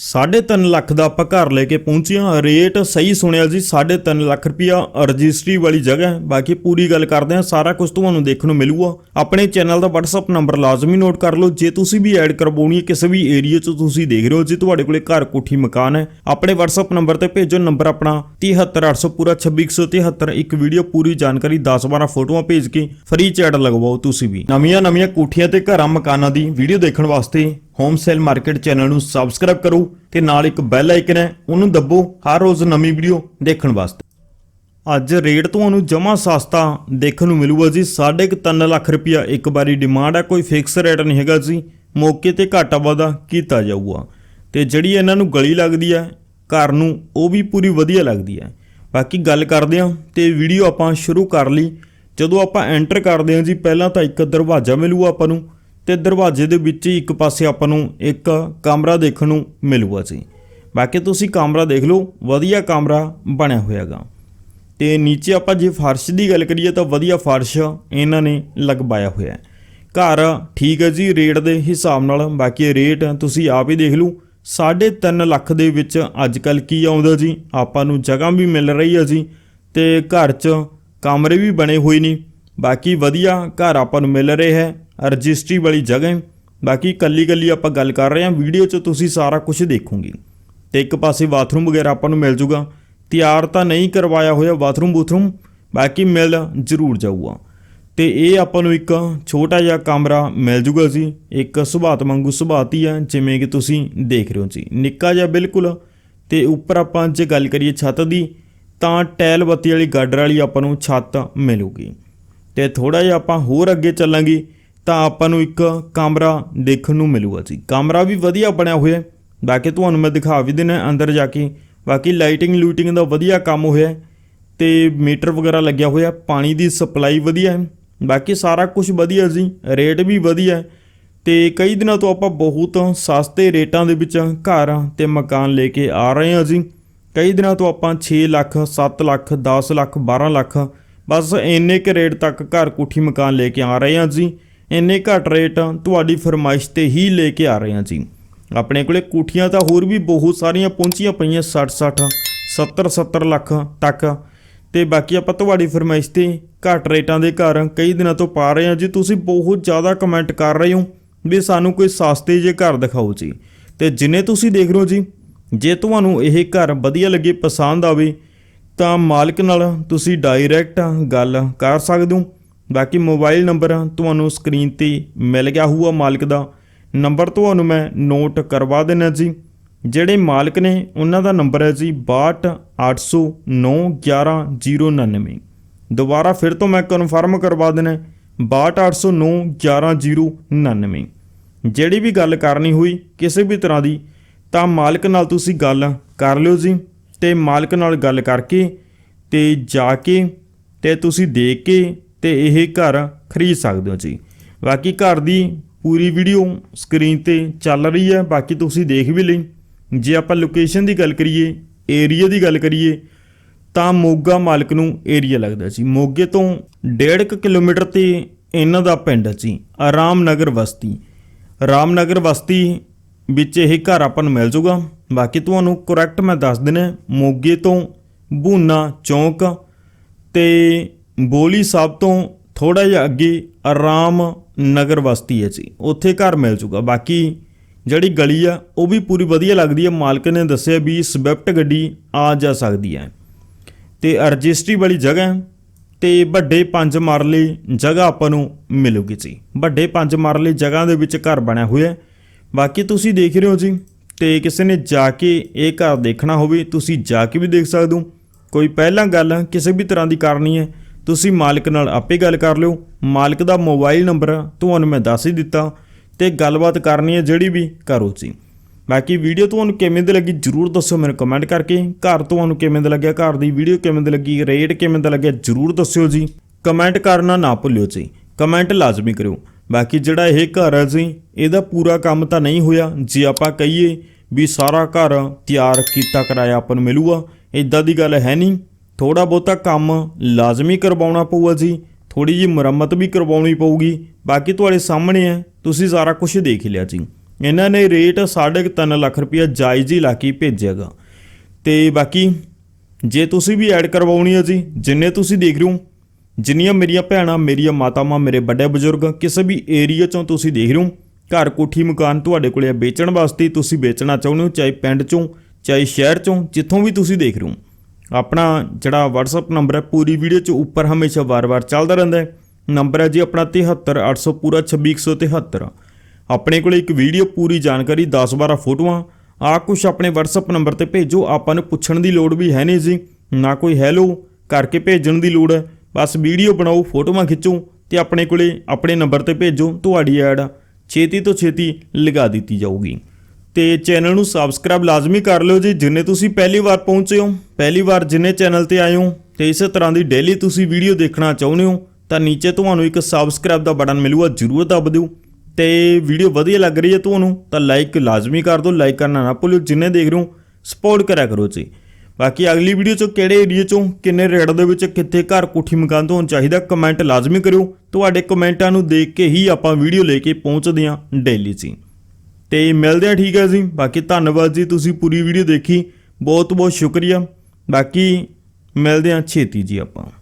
3.5 ਲੱਖ ਦਾ ਆਪਾਂ ਘਰ ਲੈ ਕੇ ਪਹੁੰਚਿਆ ਰੇਟ ਸਹੀ ਸੁਣਿਆ ਜੀ 3.5 ਲੱਖ ਰੁਪਿਆ ਰਜਿਸਟਰੀ ਵਾਲੀ ਜਗ੍ਹਾ ਬਾਕੀ ਪੂਰੀ ਗੱਲ ਕਰਦੇ ਹਾਂ, ਸਾਰਾ ਕੁਝ ਤੁਹਾਨੂੰ ਦੇਖਣ ਨੂੰ ਮਿਲੂਗਾ। ਆਪਣੇ ਚੈਨਲ ਦਾ WhatsApp ਨੰਬਰ ਲਾਜ਼ਮੀ ਨੋਟ ਕਰ ਲਓ। ਜੇ ਤੁਸੀਂ ਵੀ ਐਡ ਕਰਵਾਉਣੀ ਹੈ, ਕਿਸੇ ਵੀ ਏਰੀਆ 'ਚ ਤੁਸੀਂ ਦੇਖ ਰਹੇ ਹੋ, ਜੇ ਤੁਹਾਡੇ ਕੋਲੇ ਘਰ ਕੋਠੀ ਮਕਾਨ ਹੈ, ਆਪਣੇ WhatsApp ਨੰਬਰ ਤੇ ਭੇਜੋ। ਨੰਬਰ ਆਪਣਾ 73800 ਪੂਰਾ 26173 ਇੱਕ ਵੀਡੀਓ ਪੂਰੀ ਜਾਣਕਾਰੀ 10-12 ਫੋਟੋਆਂ ਭੇਜ ਕੇ ਫ੍ਰੀ ਚੈਟ ਲਗਵਾਓ ਤੁਸੀਂ ਵੀ। ਨਵੀਆਂ ਨਵੀਆਂ ਕੋਠੀਆਂ ਤੇ ਘਰਾਂ ਮਕਾਨਾਂ ਦੀ ਵੀਡੀਓ ਦੇਖਣ ਵਾਸਤੇ ਹੋਮ ਸੇਲ ਮਾਰਕੀਟ ਚੈਨਲ ਨੂੰ ਸਬਸਕ੍ਰਾਈਬ ਕਰੋ ਤੇ ਨਾਲ ਇੱਕ ਬੈਲ ਆਈਕਨ ਹੈ, ਉਹਨੂੰ ਦੱਬੋ ਹਰ ਰੋਜ਼ ਨਵੀਂ ਵੀਡੀਓ ਦੇਖਣ ਵਾਸਤੇ। ਅੱਜ ਰੇਟ ਤੁਹਾਨੂੰ ਜਮਾ ਸਸਤਾ ਦੇਖਣ ਨੂੰ ਮਿਲੂਗਾ ਜੀ। 3.5 ਲੱਖ ਰੁਪਇਆ ਇੱਕ ਵਾਰੀ ਡਿਮਾਂਡ ਹੈ, ਕੋਈ ਫਿਕਸ ਰੇਟ ਨਹੀਂ ਹੈਗਾ ਜੀ। ਮੌਕੇ ਤੇ ਘਾਟਾ ਵਾਧਾ ਕੀਤਾ ਜਾਊਗਾ। ਤੇ ਜਿਹੜੀ ਇਹਨਾਂ ਨੂੰ ਗਲੀ ਲੱਗਦੀ ਹੈ, ਘਰ ਨੂੰ, ਉਹ ਵੀ ਪੂਰੀ ਵਧੀਆ ਲੱਗਦੀ ਹੈ। ਬਾਕੀ ਗੱਲ ਕਰਦੇ ਹਾਂ ਤੇ ਵੀਡੀਓ ਆਪਾਂ ਸ਼ੁਰੂ ਕਰ ਲਈ। ਜਦੋਂ ਆਪਾਂ ਐਂਟਰ ਕਰਦੇ ਹਾਂ ਜੀ, ਪਹਿਲਾਂ ਤਾਂ ਇੱਕ ਦਰਵਾਜ਼ਾ ਮਿਲੂਗਾ ਆਪਾਂ ਨੂੰ। ਤੇ ਦਰਵਾਜ਼ੇ ਦੇ ਵਿੱਚ ਹੀ ਇੱਕ ਪਾਸੇ ਆਪਾਂ ਨੂੰ ਇੱਕ ਕਮਰਾ ਦੇਖਣ ਨੂੰ ਮਿਲੂਗਾ ਜੀ ਬਾਕੀ ਤੁਸੀਂ ਕਮਰਾ ਦੇਖ ਲਓ, ਵਧੀਆ ਕਮਰਾ ਬਣਿਆ ਹੋਇਆਗਾ। ਤੇ ਨੀਚੇ ਆਪਾਂ ਜੇ ਫਰਸ਼ ਦੀ ਗੱਲ ਕਰੀਏ ਤਾਂ ਵਧੀਆ ਫਰਸ਼ ਇਹਨਾਂ ਨੇ ਲਗਵਾਇਆ ਹੋਇਆ ਹੈ। ਘਰ ਠੀਕ ਹੈ ਜੀ, ਰੇਟ ਦੇ ਹਿਸਾਬ ਨਾਲ। ਬਾਕੀ ਰੇਟ ਤੁਸੀਂ ਆਪ ਹੀ ਦੇਖ ਲਓ 3.5 ਲੱਖ ਦੇ ਵਿੱਚ ਅੱਜ ਕੱਲ ਕੀ ਆਉਂਦਾ ਜੀ? ਆਪਾਂ ਨੂੰ ਜਗ੍ਹਾ ਵੀ ਮਿਲ ਰਹੀ ਹੈ ਜੀ। ਤੇ ਘਰ 'ਚ ਕਮਰੇ ਵੀ ਬਣੇ ਹੋਏ ਨੇ। ਬਾਕੀ ਵਧੀਆ ਘਰ ਆਪਾਂ ਨੂੰ ਮਿਲ ਰਿਹਾ ਹੈ, ਰਜਿਸਟਰੀ ਵਾਲੀ ਜਗ੍ਹਾ ਬਾਕੀ ਕੱਲੀ ਕੱਲੀ ਆਪਾਂ ਗੱਲ ਕਰ ਰਹੇ ਹਾਂ, ਵੀਡੀਓ 'ਚ ਤੁਸੀਂ ਸਾਰਾ ਕੁਝ ਦੇਖੋਗੇ। ਤੇ ਇੱਕ ਪਾਸੇ ਬਾਥਰੂਮ ਵਗੈਰਾ ਆਪਾਂ ਨੂੰ ਮਿਲ ਜੂਗਾ। ਤਿਆਰ ਤਾਂ ਨਹੀਂ ਕਰਵਾਇਆ ਹੋਇਆ ਬਾਥਰੂਮ ਬੂਥਰੂਮ, ਬਾਕੀ ਮਿਲ ਜ਼ਰੂਰ ਜਾਊਗਾ। ਤੇ ਇਹ ਆਪਾਂ ਨੂੰ ਇੱਕ ਛੋਟਾ ਜਿਹਾ ਕਮਰਾ ਮਿਲ ਜੂਗਾ ਜੀ। ਇੱਕ ਸੁਭਾਤ ਵਾਂਗੂ ਸੁਭਾਤ ਹੀ ਆ, ਜਿਵੇਂ ਕਿ ਤੁਸੀਂ ਦੇਖ ਰਹੇ ਹੋ ਜੀ। ਨਿੱਕਾ ਜਿਹਾ ਬਿਲਕੁਲ। ਤੇ ਉੱਪਰ ਆਪਾਂ ਜੇ ਗੱਲ ਕਰੀਏ ਛੱਤ ਦੀ, ਤਾਂ ਟੈਲ ਬੱਤੀ ਵਾਲੀ ਗਾਡਰ ਵਾਲੀ ਆਪਾਂ ਨੂੰ ਛੱਤ ਮਿਲੂਗੀ। ਤੇ ਥੋੜਾ ਜਿਹਾ ਆਪਾਂ ਹੋਰ ਅੱਗੇ ਚੱਲਾਂਗੇ, ਤਾਂ ਆਪਾਂ ਨੂੰ ਇੱਕ ਕਮਰਾ ਦੇਖਣ ਨੂੰ ਮਿਲੂਗਾ ਜੀ। ਕਮਰਾ ਵੀ ਵਧੀਆ ਬਣਿਆ ਹੋਇਆ ਬਾਕੀ ਤੁਹਾਨੂੰ ਮੈਂ ਦਿਖਾ ਵੀ ਦਿੰਦਾ ਅੰਦਰ ਜਾ ਕੇ। ਬਾਕੀ ਲਾਈਟਿੰਗ ਲੂਟਿੰਗ ਦਾ ਵਧੀਆ ਕੰਮ ਹੋਇਆ ਹੈ ਤੇ ਮੀਟਰ ਵਗੈਰਾ ਲੱਗਿਆ ਹੋਇਆ ਪਾਣੀ ਦੀ ਸਪਲਾਈ ਵਧੀਆ ਹੈ। ਬਾਕੀ ਸਾਰਾ ਕੁਝ ਵਧੀਆ ਜੀ। ਰੇਟ ਵੀ ਵਧੀਆ ਹੈ। ਤੇ ਕਈ ਦਿਨਾਂ ਤੋਂ ਆਪਾਂ ਬਹੁਤ ਸਸਤੇ ਰੇਟਾਂ ਦੇ ਵਿੱਚ ਘਰ ਤੇ ਮਕਾਨ ਲੈ ਕੇ ਆ ਰਹੇ ਹਾਂ ਜੀ। ਕਈ ਦਿਨਾਂ ਤੋਂ ਆਪਾਂ 6 ਲੱਖ 7 ਲੱਖ 10 ਲੱਖ 12 ਲੱਖ ਬਸ ਇੰਨੇ ਕੁ ਰੇਟ ਤੱਕ ਘਰ ਕੋਠੀ ਮਕਾਨ ਲੈ ਕੇ ਆ ਰਹੇ ਹਾਂ ਜੀ। ਇੰਨੇ ਘੱਟ ਰੇਟ ਤੁਹਾਡੀ ਫਰਮਾਇਸ਼ ਤੇ ਹੀ ਲੈ ਕੇ ਆ ਰਹੇ ਹਾਂ ਜੀ। ਆਪਣੇ ਕੋਲੇ ਕੋਠੀਆਂ ਤਾਂ ਹੋਰ ਵੀ ਬਹੁਤ ਸਾਰੀਆਂ ਪਹੁੰਚੀਆਂ ਪਈਆਂ 60 60 70 70 ਲੱਖ ਤੱਕ। ਤੇ ਬਾਕੀ ਆਪਾਂ ਤੁਹਾਡੀ ਫਰਮਾਇਸ਼ ਤੇ ਘੱਟ ਰੇਟਾਂ ਦੇ ਘਰ ਕਈ ਦਿਨਾਂ ਤੋਂ ਪਾ ਰਹੇ ਹਾਂ ਜੀ। ਤੁਸੀਂ ਬਹੁਤ ਜ਼ਿਆਦਾ ਕਮੈਂਟ ਕਰ ਰਹੇ ਹੋ ਵੀ ਸਾਨੂੰ ਕੋਈ ਸਸਤੇ ਜੇ ਘਰ ਦਿਖਾਓ ਜੀ। ਤੇ ਜਿੰਨੇ ਤੁਸੀਂ ਦੇਖ ਰਹੇ ਹੋ ਜੀ, ਜੇ ਤੁਹਾਨੂੰ ਇਹ ਘਰ ਵਧੀਆ ਲੱਗੇ, ਪਸੰਦ ਆਵੇ ਤਾਂ ਮਾਲਕ ਨਾਲ ਤੁਸੀਂ ਡਾਇਰੈਕਟ ਗੱਲ ਕਰ ਸਕਦੇ ਹੋ। ਬਾਕੀ ਮੋਬਾਈਲ ਨੰਬਰ ਤੁਹਾਨੂੰ ਸਕਰੀਨ ਤੇ ਮਿਲ ਗਿਆ ਹੋਊਗਾ ਮਾਲਕ ਦਾ। ਨੰਬਰ ਤੁਹਾਨੂੰ ਮੈਂ ਨੋਟ ਕਰਵਾ ਦੇਣਾ ਜੀ। ਜਿਹੜੇ ਮਾਲਕ ਨੇ ਉਹਨਾਂ ਦਾ ਨੰਬਰ ਹੈ ਜੀ 6280911099 ਦੁਬਾਰਾ ਫਿਰ ਤੋਂ ਮੈਂ ਕਨਫਰਮ ਕਰਵਾ ਦੇਣਾ 6280911099 ਜਿਹੜੀ ਵੀ ਗੱਲ ਕਰਨੀ ਹੋਈ ਕਿਸੇ ਵੀ ਤਰ੍ਹਾਂ ਦੀ ਤਾਂ ਮਾਲਕ ਨਾਲ ਤੁਸੀਂ ਗੱਲ ਕਰ ਲਿਓ ਜੀ। ਤੇ ਮਾਲਕ ਨਾਲ ਗੱਲ ਕਰਕੇ ਤੇ ਜਾ ਕੇ ਤੇ ਤੁਸੀਂ ਦੇਖ ਕੇ ਤੇ ਇਹ ਘਰ ਖਰੀਦ ਸਕਦੇ ਹੋ ਜੀ। ਬਾਕੀ ਘਰ ਦੀ ਪੂਰੀ ਵੀਡੀਓ ਸਕਰੀਨ ਤੇ ਚੱਲ ਰਹੀ ਹੈ, ਬਾਕੀ ਤੁਸੀਂ ਦੇਖ ਵੀ ਲਈ। ਜੇ ਆਪਾਂ ਲੋਕੇਸ਼ਨ ਦੀ ਗੱਲ ਕਰੀਏ ਏਰੀਆ ਦੀ ਗੱਲ ਕਰੀਏ, ਤਾਂ ਮੋਗਾ ਮਾਲਕ ਨੂੰ ਏਰੀਆ ਲੱਗਦਾ ਜੀ। ਮੋਗੇ ਤੋਂ 1.5 ਕਿਲੋਮੀਟਰ ਤੇ ਇਹਨਾਂ ਦਾ ਪਿੰਡ ਹੈ ਜੀ ਆਰਾਮਨਗਰ ਬਸਤੀ। ਰਾਮਨਗਰ ਬਸਤੀ ਵਿੱਚ ਇਹ ਘਰ ਆਪਾਂ ਨੂੰ ਮਿਲ ਜੂਗਾ ਬਾਕੀ ਤੁਹਾਨੂੰ ਕਰੈਕਟ ਮੈਂ ਦੱਸ ਦਿੰਦਾ ਮੋਗੇ ਤੋਂ ਬੂਨਾ ਚੌਂਕ ਤੇ ਬੋਲੀ ਸਾਹਿਬ ਤੋਂ ਥੋੜਾ ਜਿਹਾ ਅੱਗੇ ਆਰਾਮ ਨਗਰ ਵਸਤੀ ਹੈ ਜੀ, ਉੱਥੇ ਘਰ ਮਿਲ ਜੂਗਾ। ਬਾਕੀ ਜਿਹੜੀ ਗਲੀ ਆ, ਉਹ ਵੀ ਪੂਰੀ ਵਧੀਆ ਲੱਗਦੀ ਹੈ। ਮਾਲਕ ਨੇ ਦੱਸਿਆ ਵੀ ਸਵਿਫਟ ਗੱਡੀ ਆ ਜਾ ਸਕਦੀ ਹੈ। ਤੇ ਰਜਿਸਟਰੀ ਵਾਲੀ ਜਗ੍ਹਾ ਹੈ ਤੇ ਵੱਡੇ ਪੰਜ ਮਰਲੇ ਜਗ੍ਹਾ ਆਪਾਂ ਨੂੰ ਮਿਲੂਗੀ ਜੀ। ਵੱਡੇ ਪੰਜ ਮਰਲੇ ਜਗ੍ਹਾ ਦੇ ਵਿੱਚ ਘਰ ਬਣਿਆ ਹੋਇਆ। ਬਾਕੀ ਤੁਸੀਂ ਦੇਖ ਰਹੇ ਹੋ ਜੀ ਤੇ ਕਿਸੇ ਨੇ ਜਾ ਕੇ ਇਹ ਘਰ ਦੇਖਣਾ ਹੋਵੇ, ਤੁਸੀਂ ਜਾ ਕੇ ਵੀ ਦੇਖ ਸਕਦੇ ਹੋ। ਕੋਈ ਪਹਿਲਾਂ ਗੱਲ ਕਿਸੇ ਵੀ ਤਰ੍ਹਾਂ ਦੀ ਕਰਨੀ ਹੈ, ਤੁਸੀਂ ਮਾਲਕ ਨਾਲ ਆਪੇ ਗੱਲ ਕਰ ਲਿਓ। ਮਾਲਕ ਦਾ ਮੋਬਾਈਲ ਨੰਬਰ ਤੁਹਾਨੂੰ ਮੈਂ ਦੱਸ ਹੀ ਦਿੱਤਾ ਤੇ ਗੱਲਬਾਤ ਕਰਨੀ ਹੈ ਜਿਹੜੀ ਵੀ ਕਰੋ ਜੀ ਬਾਕੀ ਵੀਡੀਓ ਤੁਹਾਨੂੰ ਕਿਵੇਂ ਦੀ ਲੱਗੀ ਜਰੂਰ ਦੱਸਿਓ ਮੈਨੂੰ ਕਮੈਂਟ ਕਰਕੇ। ਘਰ ਤੁਹਾਨੂੰ ਕਿਵੇਂ ਦਾ ਲੱਗਿਆ, ਘਰ ਦੀ ਵੀਡੀਓ ਕਿਵੇਂ ਦੀ ਲੱਗੀ ਰੇਟ ਕਿਵੇਂ ਦਾ ਲੱਗਿਆ ਜਰੂਰ ਦੱਸਿਓ ਜੀ। ਕਮੈਂਟ ਕਰਨਾ ਨਾ ਭੁੱਲਿਓ ਜੀ। ਕਮੈਂਟ ਲਾਜ਼ਮੀ ਕਰਿਓ। ਬਾਕੀ ਜਿਹੜਾ ਇਹ ਘਰ ਹੈ ਜੀ, ਇਹਦਾ ਪੂਰਾ ਕੰਮ ਤਾਂ ਨਹੀਂ ਹੋਇਆ। ਜੇ ਆਪਾਂ ਕਹੀਏ ਵੀ ਸਾਰਾ ਘਰ ਤਿਆਰ ਕੀਤਾ ਕਰਾਇਆ ਆਪਾਂ ਨੂੰ ਮਿਲੂਗਾ ਇਦਾਂ ਦੀ ਗੱਲ ਹੈ ਨਹੀਂ। ਥੋੜਾ ਬਹੁਤਾ ਕੰਮ ਲਾਜ਼ਮੀ ਕਰਵਾਉਣਾ ਪਊਗਾ ਜੀ ਥੋੜੀ ਜੀ ਮੁਰੰਮਤ ਵੀ ਕਰਵਾਉਣੀ ਪਊਗੀ। ਬਾਕੀ ਤੁਹਾਡੇ ਸਾਹਮਣੇ ਹੈ, ਤੁਸੀਂ ਸਾਰਾ ਕੁਝ ਦੇਖ ਲਿਆ ਜੀ। ਇਹਨਾਂ ਨੇ ਰੇਟ 3.5 ਲੱਖ ਰੁਪਇਆ ਜਾਇਜ਼ ਹੀ ਲਾ ਕੇ ਭੇਜਿਆਗਾ ਤੇ ਬਾਕੀ ਜੇ ਤੁਸੀਂ ਵੀ ਐਡ ਕਰਵਾਉਣੀ ਹੈ ਜੀ, ਜਿੰਨੇ ਤੁਸੀਂ ਦੇਖ ਰਹੇ ਹੋ ਜਿੰਨੀਆਂ ਮੇਰੀਆਂ ਭੈਣਾਂ, ਮੇਰੀਆਂ ਮਾਤਾਵਾਂ, ਮੇਰੇ ਵੱਡੇ ਬਜ਼ੁਰਗ, ਕਿਸੇ ਵੀ ਏਰੀਆ ਚੋਂ ਤੁਸੀਂ ਦੇਖ ਰਹੇ ਹੋ, ਘਰ ਕੋਠੀ ਮਕਾਨ ਤੁਹਾਡੇ ਕੋਲੇ ਆ ਵੇਚਣ ਵਾਸਤੇ ਤੁਸੀਂ ਵੇਚਣਾ ਚਾਹੁੰਦੇ ਹੋ, ਚਾਹੇ ਪਿੰਡ ਚੋਂ, ਚਾਹੇ ਸ਼ਹਿਰ ਚੋਂ, ਜਿੱਥੋਂ ਵੀ ਤੁਸੀਂ ਦੇਖ ਰਹੇ ਹੋ। ਆਪਣਾ ਜਿਹੜਾ WhatsApp ਨੰਬਰ ਹੈ, ਪੂਰੀ ਵੀਡੀਓ 'ਚ ਉੱਪਰ ਹਮੇਸ਼ਾ ਵਾਰ-ਵਾਰ ਚੱਲਦਾ ਰਹਿੰਦਾ ਹੈ। ਨੰਬਰ ਹੈ ਜੀ ਆਪਣਾ 73800 ਪੂਰਾ 26173 ਆਪਣੇ ਕੋਲੇ ਇੱਕ ਵੀਡੀਓ ਪੂਰੀ ਜਾਣਕਾਰੀ 10-12 ਫੋਟੋਆਂ। ਆ ਕੁਝ ਆਪਣੇ WhatsApp ਨੰਬਰ ਤੇ ਭੇਜੋ, ਆਪਾਂ ਨੂੰ ਪੁੱਛਣ ਦੀ ਲੋੜ ਵੀ ਹੈ ਨਹੀਂ ਜੀ। ਨਾ ਕੋਈ ਹੈਲੋ ਕਰਕੇ ਭੇਜਣ ਦੀ ਲੋੜ ਹੈ। ਬਸ ਵੀਡੀਓ ਬਣਾਓ, ਫੋਟੋਆਂ ਖਿੱਚੋ ਤੇ ਆਪਣੇ ਕੋਲੇ ਆਪਣੇ ਨੰਬਰ ਤੇ ਭੇਜੋ, ਤੁਹਾਡੀ ਐਡ ਛੇਤੀ ਤੋਂ ਛੇਤੀ ਲਗਾ ਦਿੱਤੀ ਜਾਊਗੀ। ਤੇ ਚੈਨਲ ਨੂੰ ਸਬਸਕ੍ਰਾਈਬ ਲਾਜ਼ਮੀ ਕਰ ਲਿਓ ਜੀ, ਜਿੰਨੇ ਤੁਸੀਂ ਪਹਿਲੀ ਵਾਰ ਪਹੁੰਚੇ ਹੋ, ਪਹਿਲੀ ਵਾਰ ਜਿੰਨੇ ਚੈਨਲ ਤੇ ਆਏ ਹੋ ਤੇ ਇਸੇ ਤਰ੍ਹਾਂ ਦੀ ਡੇਲੀ ਤੁਸੀਂ ਵੀਡੀਓ ਦੇਖਣਾ ਚਾਹੁੰਦੇ ਹੋ, ਤਾਂ ਨੀਚੇ ਤੁਹਾਨੂੰ ਇੱਕ ਸਬਸਕ੍ਰਾਈਬ ਦਾ ਬਟਨ ਮਿਲੂਗਾ, ਜਰੂਰ ਦਬ ਦਿਓ। ਤੇ ਵੀਡੀਓ ਵਧੀਆ ਲੱਗ ਰਹੀ ਹੈ ਤੁਹਾਨੂੰ, ਤਾਂ ਲਾਈਕ ਲਾਜ਼ਮੀ ਕਰ ਦਿਓ ਲਾਈਕ ਕਰਨਾ ਨਾ ਭੁੱਲਿਓ, ਜਿੰਨੇ ਦੇਖ ਰਹੇ ਹੋ ਸਪੋਰਟ ਕਰਿਆ ਕਰੋ ਜੀ। ਬਾਕੀ ਅਗਲੀ ਵੀਡੀਓ ਚ ਕਿਹੜੇ ਏਰੀਆ ਚੋਂ ਕਿੰਨੇ ਰੇਟ ਦੇ ਵਿੱਚ ਕਿੱਥੇ ਘਰ ਕੋਠੀ ਮਕਾਨ ਤੋਂ ਚਾਹੀਦਾ ਕਮੈਂਟ ਲਾਜ਼ਮੀ ਕਰਿਓ। ਤੁਹਾਡੇ ਕਮੈਂਟਾਂ ਨੂੰ ਦੇਖ ਕੇ ਹੀ ਆਪਾਂ ਵੀਡੀਓ ਲੈ ਕੇ ਪਹੁੰਚਦੇ ਹਾਂ ਡੇਲੀ ਜੀ ਤੇ ਮਿਲਦੇ ਹਾਂ, ਠੀਕ ਹੈ ਜੀ। ਬਾਕੀ ਧੰਨਵਾਦ ਜੀ, ਤੁਸੀਂ ਪੂਰੀ ਵੀਡੀਓ ਦੇਖੀ। ਬਹੁਤ ਬਹੁਤ ਸ਼ੁਕਰੀਆ। ਬਾਕੀ ਮਿਲਦੇ ਹਾਂ ਛੇਤੀ ਜੀ ਆਪਾਂ।